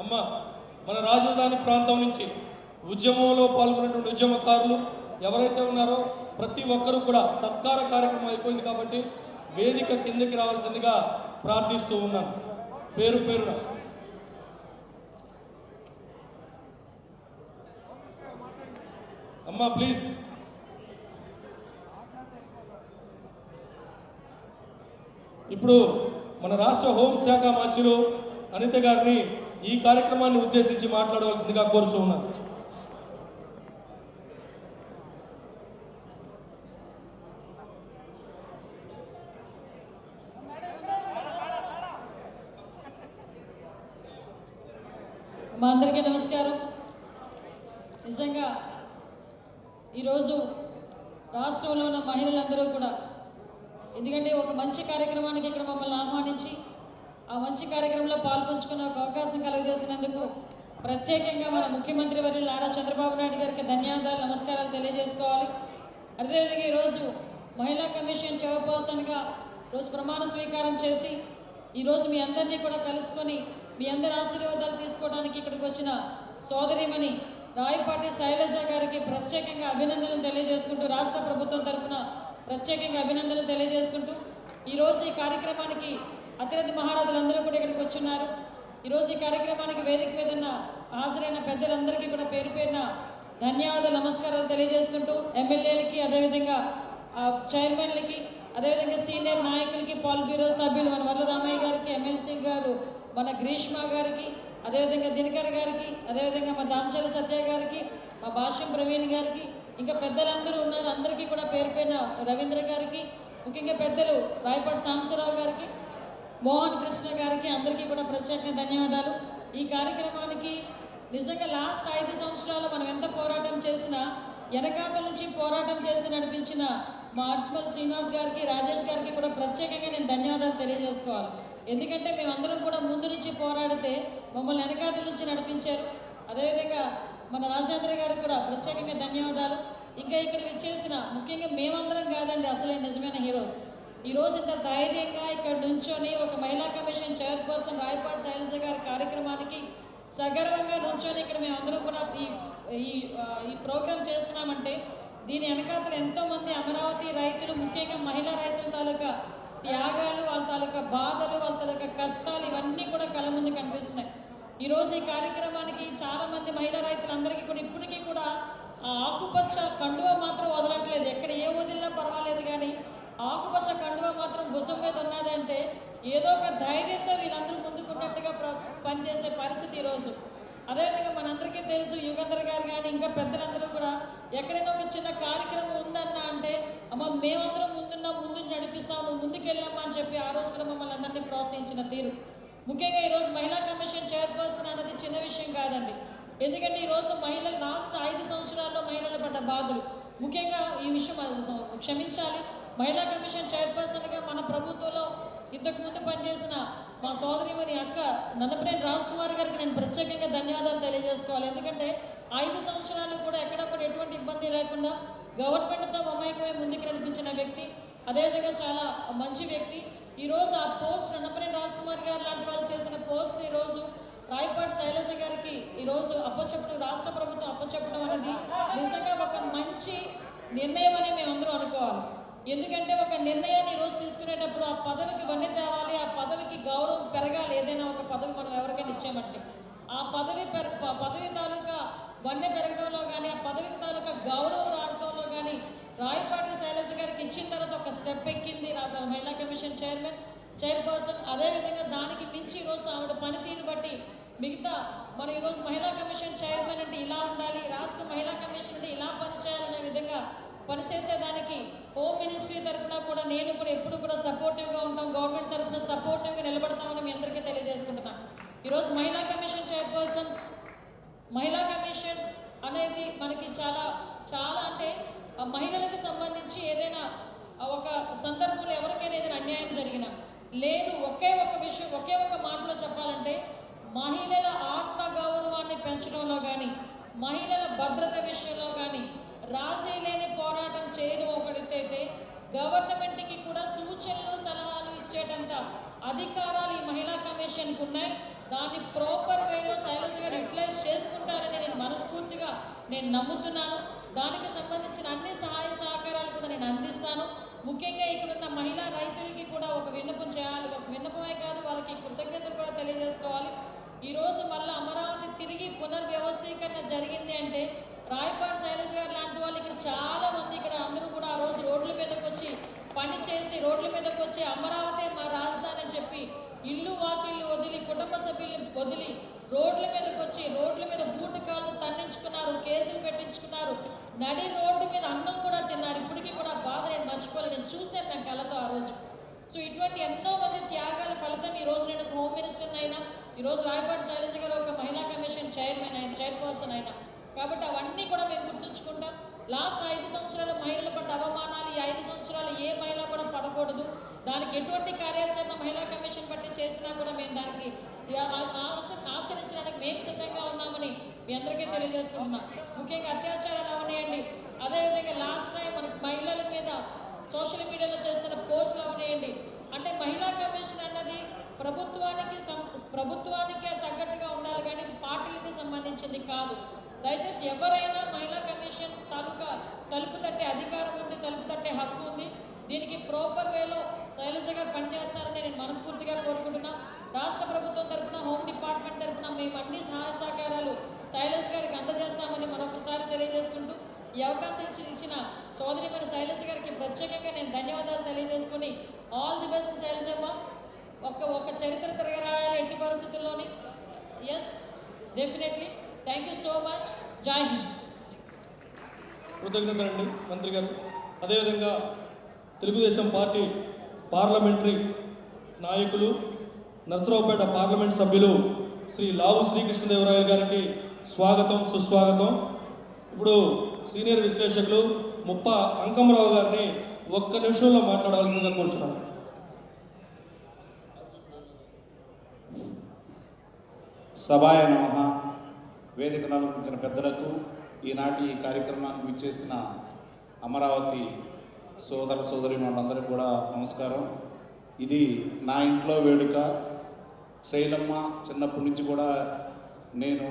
అమ్మ మన రాజధాని ప్రాంతం నుంచి ఉద్యమంలో పాల్గొన్నటువంటి ఉద్యమకారులు ఎవరైతే ఉన్నారో ప్రతి ఒక్కరూ కూడా సత్కార కార్యక్రమం అయిపోయింది కాబట్టి వేదిక కిందకి రావాల్సిందిగా ప్రార్థిస్తూ ఉన్నాను. పేరు పేరున. అమ్మా ప్లీజ్. ఇప్పుడు మన రాష్ట్ర హోంశాఖ మంత్రులు అనిత గారిని ఈ కార్యక్రమాన్ని ఉద్దేశించి మాట్లాడవలసిందిగా కోరుచూ ఉన్నాను. మా అందరికీ నమస్కారం. నిజంగా ఈరోజు రాష్ట్రంలో ఉన్న మహిళలందరూ కూడా ఎందుకంటే ఒక మంచి కార్యక్రమానికి ఇక్కడ మమ్మల్ని ఆహ్వానించి ఆ మంచి కార్యక్రమంలో పాల్పంచుకున్న ఒక అవకాశం కలుగజేసినందుకు ప్రత్యేకంగా మన ముఖ్యమంత్రి వర్యులు నారా చంద్రబాబు నాయుడు గారికి ధన్యవాదాలు నమస్కారాలు తెలియజేసుకోవాలి. అదేవిధంగా ఈరోజు మహిళా కమిషన్ చైర్పర్సన్గా రోజు ప్రమాణ స్వీకారం చేసి ఈరోజు మీ అందరినీ కూడా కలుసుకొని మీ అందరి ఆశీర్వాదాలు తీసుకోవడానికి ఇక్కడికి వచ్చిన సోదరిమణి రాయపాటి శైలజ గారికి ప్రత్యేకంగా అభినందనలు తెలియజేసుకుంటూ రాష్ట్ర ప్రభుత్వం తరఫున ప్రత్యేకంగా అభినందనలు తెలియజేసుకుంటూ ఈరోజు ఈ కార్యక్రమానికి అతిరథి మహారాజులందరూ కూడా ఇక్కడికి వచ్చున్నారు. ఈరోజు ఈ కార్యక్రమానికి వేదిక మీద ఉన్న హాజరైన పెద్దలందరికీ కూడా పేరు పేరున ధన్యవాదాలు నమస్కారాలు తెలియజేసుకుంటూ ఎమ్మెల్యేలకి అదేవిధంగా చైర్మన్లకి అదేవిధంగా సీనియర్ నాయకులకి పాల్ బ్యూరో సభ్యులు మన వరలరామయ్య గారికి ఎమ్మెల్సీ గారు మన గ్రీష్మ గారికి అదేవిధంగా దినకర్ గారికి అదేవిధంగా మా దామచల సత్య గారికి మా భాష్యం ప్రవీణ్ గారికి ఇంకా పెద్దలందరూ ఉన్నారు. అందరికీ కూడా పేరు పేరున రవీంద్ర గారికి ముఖ్యంగా పెద్దలు రాయపాటి సాంబశివరావు గారికి మోహన్ కృష్ణ గారికి అందరికీ కూడా ప్రత్యేకంగా ధన్యవాదాలు. ఈ కార్యక్రమానికి నిజంగా లాస్ట్ ఐదు సంవత్సరాలు మనం ఎంత పోరాటం చేసినా వెనకాతల నుంచి పోరాటం చేసి నడిపించిన మా అర్స్మల్ శ్రీనివాస్ గారికి రాజేష్ గారికి కూడా ప్రత్యేకంగా నేను ధన్యవాదాలు తెలియజేసుకోవాలి. ఎందుకంటే మేమందరం కూడా ముందు నుంచి పోరాడితే మమ్మల్ని వెనకాతల నుంచి నడిపించారు. అదేవిధంగా మన రాజేంద్ర గారికి కూడా ప్రత్యేకంగా ధన్యవాదాలు. ఇంకా ఇక్కడ విచ్చేసిన ముఖ్యంగా మేమందరం కాదండి అసలే నిజమైన హీరోస్. ఈ రోజు ఇంత ధైర్యంగా ఇక్కడ నుంచొని ఒక మహిళా కమిషన్ చైర్పర్సన్ రాయపాటి శైలజ గారి కార్యక్రమానికి సగర్వంగా నుంచొని ఇక్కడ మేమందరం కూడా ఈ ఈ ప్రోగ్రాం ప్రోగ్రామ్ చేస్తున్నామంటే దీని వెనకాతలు ఎంతోమంది అమరావతి రైతులు ముఖ్యంగా మహిళా రైతుల తాలూకా త్యాగాలు వాళ్ళ తాలూకా బాధలు వాళ్ళ తాలూకా కష్టాలు ఇవన్నీ కూడా కళ్ళ ముందు కనిపిస్తున్నాయి. ఈరోజు ఈ కార్యక్రమానికి చాలామంది మహిళా రైతులందరికీ కూడా ఇప్పటికీ కూడా ఆకుపచ్చ కండువ మాత్రం వదలట్లేదు. ఎక్కడ ఏ వదిలినా పర్వాలేదు కానీ ఆకుపచ్చ కండువ మాత్రం భుజం మీద ఉన్నదంటే ఏదో ఒక ధైర్యంతో వీళ్ళందరూ ముందుకున్నట్టుగా పనిచేసే పరిస్థితి ఈరోజు అదేవిధంగా మనందరికీ తెలుసు యుగంధర్ గారు కానీ ఇంకా పెద్దలందరూ కూడా ఎక్కడైనా ఒక చిన్న కార్యక్రమం ఉందన్నా అంటే అమ్మ మేమందరం ముందున్నాం ముందు నడిపిస్తాము ముందుకెళ్ళామా అని చెప్పి ఆ రోజు కూడా మమ్మల్ని అందరినీ ప్రోత్సహించిన తీరు. ముఖ్యంగా ఈరోజు మహిళా కమిషన్ చైర్పర్సన్ అన్నది చిన్న విషయం కాదండి. ఎందుకంటే ఈరోజు మహిళలు లాస్ట్ ఐదు సంవత్సరాల్లో మహిళలు పడ్డ బాధలు. ముఖ్యంగా ఈ విషయం క్షమించాలి. మహిళా కమిషన్ చైర్పర్సన్గా మన ప్రభుత్వంలో ఇంతకు ముందు పనిచేసిన మా సోదరిమణి అక్క నన్నపనేని రాజ్ కుమార్ గారికి నేను ప్రత్యేకంగా ధన్యవాదాలు తెలియజేసుకోవాలి. ఎందుకంటే ఐదు సంవత్సరాలు కూడా ఎక్కడ కూడా ఎటువంటి ఇబ్బంది లేకుండా గవర్నమెంట్తో మమైకమై ముందుకు నడిపించిన వ్యక్తి అదేవిధంగా చాలా మంచి వ్యక్తి. ఈరోజు ఆ పోస్ట్ నన్నపనేని రాజ్ కుమార్ గారు లాంటి వాళ్ళు చేసిన పోస్ట్ ఈరోజు రాయపాటి శైలజ గారికి ఈరోజు అప్పచెప్పడం రాష్ట్ర ప్రభుత్వం అప్పచెప్పడం అనేది నిజంగా ఒక మంచి నిర్ణయం అనే అందరూ అనుకోవాలి. ఎందుకంటే ఒక నిర్ణయాన్ని ఈరోజు తీసుకునేటప్పుడు ఆ పదవికి వన్నె తేవాలి ఆ పదవికి గౌరవం పెరగాలి ఏదైనా ఒక పదవి మనం ఎవరికైనా ఇచ్చామంటే. ఆ పదవి పెర పదవి తాలూకా వన్నె పెరగడంలో కానీ ఆ పదవికి తాలూకా గౌరవం రావడంలో కానీ రాయపాటి శైలజ గారికి ఇచ్చిన తర్వాత ఒక స్టెప్ ఎక్కింది మహిళా కమిషన్ చైర్మన్ చైర్పర్సన్. అదేవిధంగా దానికి మించి ఈరోజు ఆవిడ పనితీరు బట్టి మిగతా మన ఈరోజు మహిళా కమిషన్ చైర్మన్ అంటే ఇలా ఉండాలి రాష్ట్ర మహిళా కమిషన్ అంటే ఇలా పనిచేయాలనే విధంగా పనిచేసేదానికి హోమ్ మినిస్ట్రీ తరఫున కూడా నేను కూడా ఎప్పుడు కూడా సపోర్టివ్గా ఉంటాం. గవర్నమెంట్ తరఫున సపోర్టివ్గా నిలబడతామని మీ అందరికీ తెలియజేసుకుంటున్నాం. ఈరోజు మహిళా కమిషన్ చైర్పర్సన్ మహిళా కమిషన్ అనేది మనకి చాలా చాలా అంటే ఆ మహిళలకు సంబంధించి ఏదైనా ఒక సందర్భంలో ఎవరికైనా ఏదైనా అన్యాయం జరిగినా లేదు ఒకే ఒక విషయం ఒకే ఒక మాటలో చెప్పాలంటే మహిళల ఆత్మ గౌరవాన్ని పెంచడంలో కానీ మహిళల భద్రత విషయంలో కానీ రాజీ లేని పోరాటం చేయడం ఒకటైతే గవర్నమెంట్కి కూడా సూచనలు సలహాలు ఇచ్చేటంత అధికారాలు ఈ మహిళా కమిషన్కి ఉన్నాయి. దాన్ని ప్రాపర్ వేలో శైలజ గారు యూటిలైజ్ చేసుకుంటారని నేను మనస్ఫూర్తిగా నేను నమ్ముతున్నాను. దానికి సంబంధించిన అన్ని సహాయ సహకారాలు కూడా నేను అందిస్తాను. ముఖ్యంగా ఇక్కడున్న మహిళా రైతులకి కూడా ఒక విన్నపం చేయాలి. ఒక విన్నపమే కాదు వాళ్ళకి కృతజ్ఞతలు కూడా తెలియజేసుకోవాలి. ఈ రోజు మళ్ళీ అమరావతి తిరిగి పునర్వ్యవస్థీకరణ జరిగింది అంటే రాయపాడు శైలజ గారు లాంటి వాళ్ళు ఇక్కడ చాలా మంది ఇక్కడ అందరూ కూడా ఆ రోజు రోడ్ల మీదకి వచ్చి పని చేసి రోడ్ల మీదకి వచ్చి అమరావతి మా రాజధాని అని చెప్పి ఇల్లు వాకిళ్ళు వదిలి కుటుంబ సభ్యులు వదిలి రోడ్ల మీదకి వచ్చి రోడ్ల మీద బూటు కాళ్ళు తన్నించుకున్నారు కేసులు పెట్టించుకున్నారు. నడి రోడ్డు మీద అన్నం కూడా తిన్నారు. ఇప్పటికీ కూడా బాధ నేను మర్చిపోలేదు నేను చూశాను నా కళతో ఆ రోజు. సో ఇటువంటి ఎంతో మంది త్యాగాల ఫలితం ఈ రోజు నేను హోమ్ మినిస్టర్ అయినా ఈ రోజు రాయపాటి శైలజ గారు ఒక మహిళా కమిషన్ చైర్మన్ అయిన చైర్పర్సన్ అయినా. కాబట్టి అవన్నీ కూడా మేము గుర్తుంచుకుంటాం. లాస్ట్ ఐదు సంవత్సరాలు మహిళలు పడ్డ అవమానాలు ఈ ఐదు సంవత్సరాలు ఏ మహిళ కూడా పడకూడదు. దానికి ఎటువంటి కార్యాచరణ మహిళా కమిషన్ బట్టి చేసినా కూడా మేము దానికి ఆచరించడానికి మేము సిద్ధంగా ఉన్నామని మీ అందరికీ తెలియజేసుకుంటున్నాం. ముఖ్యంగా అత్యాచారాలు అవనేయండి. అదేవిధంగా లాస్ట్ టైం మనకి మహిళల మీద సోషల్ మీడియాలో చేస్తున్న పోస్టులు అవనేయండి. అంటే మహిళా కమిషన్ అన్నది ప్రభుత్వానికి సం- ప్రభుత్వానికే తగ్గట్టుగా ఉండాలి కానీ ఇది పార్టీలకి సంబంధించింది కాదు. దయచేసి ఎవరైనా మహిళా కమిషన్ తాలూకా తలుపు తట్టే అధికారం ఉంది తలుపు తట్టే హక్కు ఉంది దీనికి ప్రాపర్ వేలో శైలజ గారు పనిచేస్తారని నేను మనస్ఫూర్తిగా కోరుకుంటున్నా. రాష్ట్ర ప్రభుత్వం తరపున హోమ్ డిపార్ట్మెంట్ తరపున మేము అన్ని సహాయ సహకారాలు శైలజ గారికి అందజేస్తామని మరొకసారి తెలియజేసుకుంటూ ఈ అవకాశం ఇచ్చి ఇచ్చిన సోదరి మన శైలజ గారికి ప్రత్యేకంగా నేను ధన్యవాదాలు తెలియజేసుకుని ఆల్ ది బెస్ట్ శైలజమ్మ ఒక ఒక చరిత్ర తిరగరాయాలి ఎట్టి పరిస్థితుల్లోని. Yes definitely thank you so much Jai Hind కృతజ్ఞతలండి మంత్రి గారు. అదేవిధంగా తెలుగుదేశం పార్టీ పార్లమెంటరీ నాయకులు నర్సరావుపేట పార్లమెంట్ సభ్యులు శ్రీ లావు శ్రీకృష్ణదేవరాయలు గారికి స్వాగతం సుస్వాగతం. ఇప్పుడు సీనియర్ విశ్లేషకులు ముప్ప అంకమరావు గారిని ఒక్క నిమిషంలో మాట్లాడాల్సిందిగా కోరుచున్నాను. సభాయ నమ. వేదికను అలంకరించిన పెద్దలకు ఈనాటి ఈ కార్యక్రమానికి విచ్చేసిన అమరావతి సోదర సోదరి మనందరికీ కూడా నమస్కారం. ఇది నా ఇంట్లో వేడుక. శైలమ్మ చిన్నప్పటి నుంచి కూడా నేను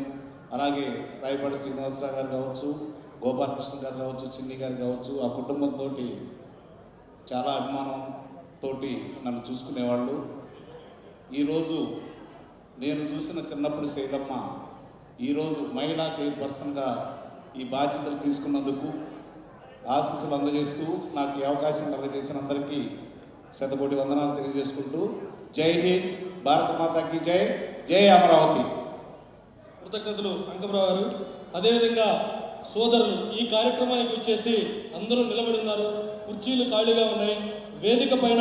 అలాగే రాయపాటి శ్రీనివాసరావు గారు కావచ్చు గోపాలకృష్ణ గారు కావచ్చు చిన్ని గారు కావచ్చు ఆ కుటుంబంతో చాలా అభిమానంతో నన్ను చూసుకునేవాళ్ళు. ఈరోజు నేను చూసిన చిన్నప్పుడు శైలమ్మ ఈరోజు మహిళా చైర్పర్సన్గా ఈ బాధ్యతలు తీసుకున్నందుకు ఆశీస్సులు అందజేస్తూ నాకు ఈ అవకాశం కలగజేసిన అందరికీ శతకోటి వందనాలు తెలియజేసుకుంటూ జై హింద్ భారత మాతాకి జై జై అమరావతి. కృతజ్ఞతలు అంకమరావు గారు. అదేవిధంగా సోదరులు ఈ కార్యక్రమానికి వచ్చేసి అందరూ నిలబడి ఉన్నారు. కుర్చీలు ఖాళీగా ఉన్నాయి. వేదిక పైన